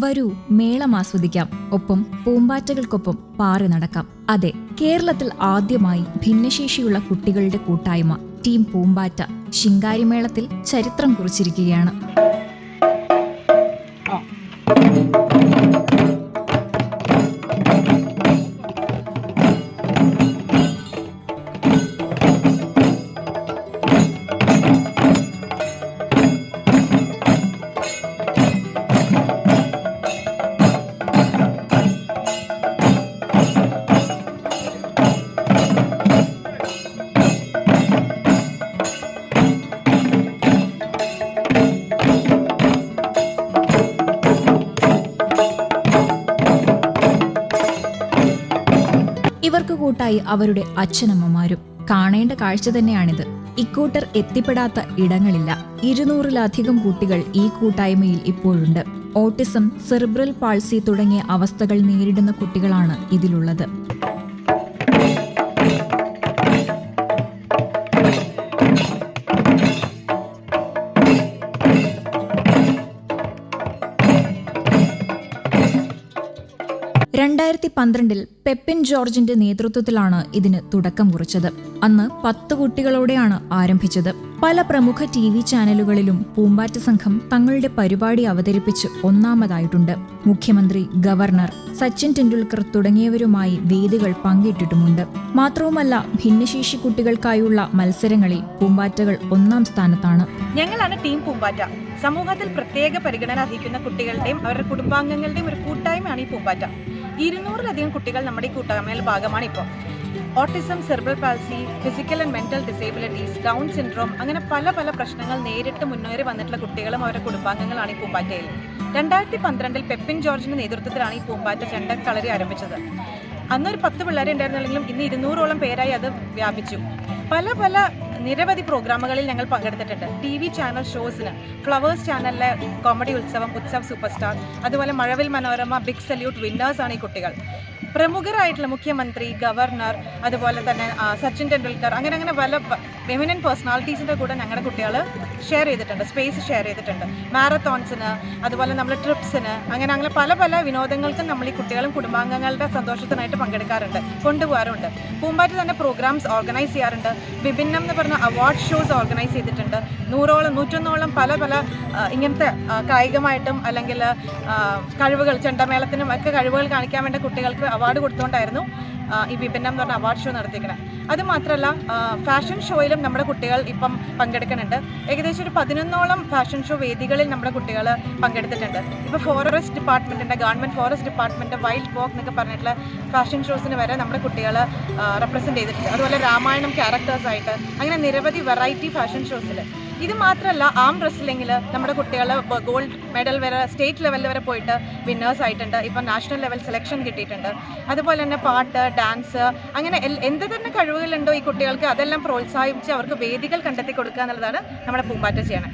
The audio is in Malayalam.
വരൂ മേളം ആസ്വദിക്കാം. ഒപ്പം പൂമ്പാറ്റകൾക്കൊപ്പം പാറി നടക്കാം. അതെ കേരളത്തിൽ ആദ്യമായി ഭിന്നശേഷിയുള്ള കുട്ടികളുടെ കൂട്ടായ്മ ടീം പൂമ്പാറ്റ ശിങ്കാരിമേളത്തിൽ ചരിത്രം കുറിച്ചിരിക്കുകയാണ്. ഇവർക്ക് കൂട്ടായി അവരുടെ അച്ഛനമ്മമാരും. കാണേണ്ട കാഴ്ച തന്നെയാണിത്. ഇക്കൂട്ടർ എത്തിപ്പെടാത്ത ഇടങ്ങളില്ല. ഇരുന്നൂറിലധികം കുട്ടികൾ ഈ കൂട്ടായ്മയിൽ ഇപ്പോഴുണ്ട്. ഓട്ടിസം സെറിബ്രൽ പാൾസി തുടങ്ങിയ അവസ്ഥകൾ നേരിടുന്ന കുട്ടികളാണ് ഇതിലുള്ളത്. രണ്ടായിരത്തി പന്ത്രണ്ടിൽ പെപ്പിൻ ജോർജിന്റെ നേതൃത്വത്തിലാണ് ഇതിന് തുടക്കം കുറിച്ചത്. അന്ന് പത്ത് കുട്ടികളോടെയാണ് ആരംഭിച്ചത്. പല പ്രമുഖ ടി വി ചാനലുകളിലും പൂമ്പാറ്റ സംഘം തങ്ങളുടെ പരിപാടി അവതരിപ്പിച്ച് ഒന്നാമതായിട്ടുണ്ട്. മുഖ്യമന്ത്രി ഗവർണർ സച്ചിൻ ടെണ്ടുൽക്കർ തുടങ്ങിയവരുമായി വേദികൾ പങ്കിട്ടിട്ടുമുണ്ട്. മാത്രവുമല്ല ഭിന്നശേഷി കുട്ടികൾക്കായുള്ള മത്സരങ്ങളിൽ പൂമ്പാറ്റകൾ ഒന്നാം സ്ഥാനത്താണ്. ഞങ്ങളാണ് ടീം പൂമ്പാറ്റ. സമൂഹത്തിൽ പ്രത്യേക പരിഗണന അർഹിക്കുന്ന കുട്ടികളുടെയും അവരുടെ കുടുംബാംഗങ്ങളുടെയും ഒരു കൂട്ടായ്മയാണ് ഈ പൂമ്പാറ്റ. ഇരുന്നൂറിലധികം കുട്ടികൾ നമ്മുടെ കൂട്ടായ്മയിൽ ഭാഗമാണ് ഇപ്പോൾ autism cerebral palsy physical and mental disabilities down syndrome അങ്ങനെ പല പല പ്രശ്നങ്ങൾ നേരിട്ട് മുന്നേറി വന്നിട്ടുള്ള കുട്ടികളും അവരുടെ കുടുംബാംഗങ്ങളാണ് ഈ പൂമ്പാറ്റയിൽ. രണ്ടായിരത്തി പന്ത്രണ്ടിൽ പെപ്പിൻ ജോർജിന്റെ നേതൃത്വത്തിലാണ് ഈ പൂമ്പാറ്റ ചെണ്ട കളരി ആരംഭിച്ചത്. അന്നൊരു പത്ത് പിള്ളേരെ ഉണ്ടായിരുന്നെങ്കിലും ഇന്ന് ഇരുന്നൂറോളം പേരായി അത് വ്യാപിച്ചു. പല പല നിരവധി പ്രോഗ്രാമുകളിൽ ഞങ്ങൾ പങ്കെടുത്തിട്ടുണ്ട്. ടി വി ചാനൽ ഷോസിന് ഫ്ലവേഴ്സ് ചാനലിലെ comedy Utsavam Utsav super star അതുപോലെ Mazhavil Manorama big salute winners ആണ് ഈ കുട്ടികൾ. പ്രമുഖരായിട്ടുള്ള മുഖ്യമന്ത്രി ഗവർണർ അതുപോലെ തന്നെ സച്ചിൻ ടെണ്ടുൽക്കർ അങ്ങനെ അങ്ങനെ പല ഫെമിനൻ പേഴ്സണാലിറ്റീസിന്റെ കൂടെ ഞങ്ങളുടെ കുട്ടികൾ ഷെയർ ചെയ്തിട്ടുണ്ട് സ്പേസ് ഷെയർ ചെയ്തിട്ടുണ്ട്. മാരത്തോൺസിന് അതുപോലെ നമ്മൾ ട്രിപ്സിന് അങ്ങനെ അങ്ങനെ പല പല വിനോദങ്ങൾക്കും നമ്മൾ ഈ കുട്ടികളും കുടുംബാംഗങ്ങളുടെ സന്തോഷത്തിനായിട്ട് പങ്കെടുക്കാറുണ്ട് കൊണ്ടുപോകാറുണ്ട്. പൂമ്പാറ്റ് തന്നെ പ്രോഗ്രാംസ് ഓർഗനൈസ് ചെയ്യാറുണ്ട്. വിഭിന്നം എന്ന് പറഞ്ഞ അവാർഡ് ഷോസ് ഓർഗനൈസ് ചെയ്തിട്ടുണ്ട്. നൂറോളം നൂറ്റൊന്നോളം പല പല ഇങ്ങനത്തെ കായികമായിട്ടും അല്ലെങ്കിൽ കഴിവുകൾ ചെണ്ടമേളത്തിനും ഒക്കെ കഴിവുകൾ കാണിക്കാൻ വേണ്ട കുട്ടികൾക്ക് അവാർഡ് കൊടുത്തുകൊണ്ടായിരുന്നു. ഈ വിഭിന്നം എന്ന് പറഞ്ഞ അവാർഡ് ഷോ നടത്തിക്കണേ അത് മാത്രമല്ല ഫാഷൻ ഷോയിലും നമ്മുടെ കുട്ടികൾ ഇപ്പം പങ്കെടുക്കുന്നുണ്ട് ഏകദേശം ഒരു പതിനൊന്നോളം ഫാഷൻ ഷോ വേദികളിൽ നമ്മുടെ കുട്ടികൾ പങ്കെടുത്തിട്ടുണ്ട്. ഇപ്പോൾ ഫോറസ്റ്റ് ഡിപ്പാർട്ട്മെന്റിന്റെ government forest department wild walk എന്നൊക്കെ പറഞ്ഞിട്ടുള്ള ഫാഷൻ ഷോസിന് വരെ നമ്മുടെ കുട്ടികൾ റെപ്രസെന്റ് ചെയ്തിട്ടുണ്ട്. അതുപോലെ രാമായണം ക്യാരക്ടേഴ്സായിട്ട് അങ്ങനെ നിരവധി വെറൈറ്റി ഫാഷൻ ഷോസിൽ ഇത് മാത്രമല്ല ആം റെസ്ലിംഗിൽ നമ്മുടെ കുട്ടികൾ ഗോൾഡ് മെഡൽ വരെ സ്റ്റേറ്റ് ലെവലിൽ വരെ പോയിട്ട് വിന്നേഴ്സ് ആയിട്ടുണ്ട്. ഇപ്പം നാഷണൽ ലെവൽ സെലക്ഷൻ കിട്ടിയിട്ടുണ്ട്. അതുപോലെ തന്നെ പാട്ട് ഡാൻസ് അങ്ങനെ എന്ത് തന്നെ കഴിവുകളുണ്ടോ ഈ കുട്ടികൾക്ക് അതെല്ലാം പ്രോത്സാഹിപ്പിച്ച് അവർക്ക് വേദികൾ കണ്ടെത്തി കൊടുക്കുക എന്നുള്ളതാണ് നമ്മുടെ പൂമ്പാറ്റ ചെയ്യണേ